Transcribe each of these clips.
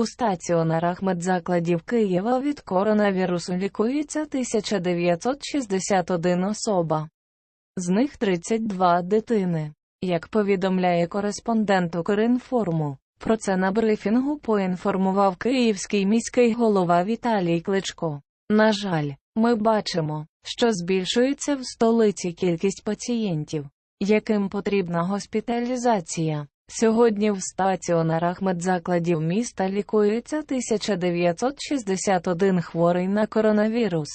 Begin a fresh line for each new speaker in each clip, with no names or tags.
У стаціонарах медзакладів Києва від коронавірусу лікується 1961 особа. З них 32 дитини. Як повідомляє кореспондент Укрінформу, про це на брифінгу поінформував київський міський голова Віталій Кличко. На жаль, ми бачимо, що збільшується в столиці кількість пацієнтів, яким потрібна госпіталізація. Сьогодні в стаціонарах медзакладів міста лікується 1961 хворий на коронавірус.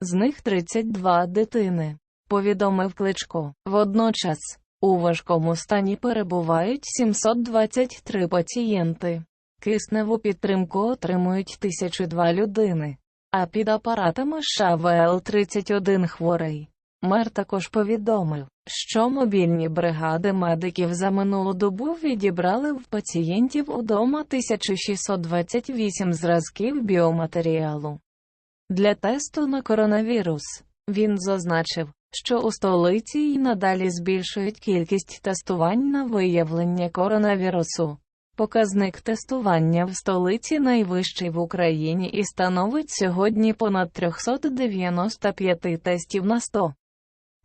З них 32 дитини, повідомив Кличко. Водночас, у важкому стані перебувають 723 пацієнти. Кисневу підтримку отримують 1002 людини, а під апаратами ШВЛ-31 хворий. Мер також повідомив, що мобільні бригади медиків за минулу добу відібрали в пацієнтів удома 1628 зразків біоматеріалу. Для тесту на коронавірус він зазначив, що у столиці й надалі збільшують кількість тестувань на виявлення коронавірусу. Показник тестування в столиці найвищий в Україні і становить сьогодні понад 395 тестів на 100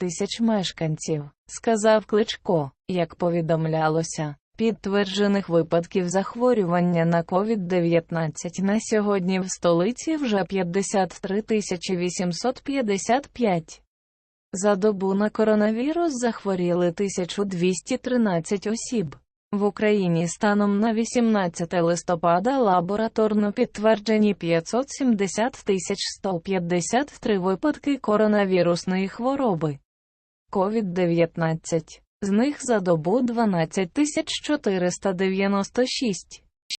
тисяч мешканців, сказав Кличко, як повідомлялося. Підтверджених випадків захворювання на COVID-19 на сьогодні в столиці вже 53 855. За добу на коронавірус захворіли 1213 осіб. В Україні станом на 18 листопада лабораторно підтверджені 570 153 випадки коронавірусної хвороби. COVID-19. З них за добу 12 496.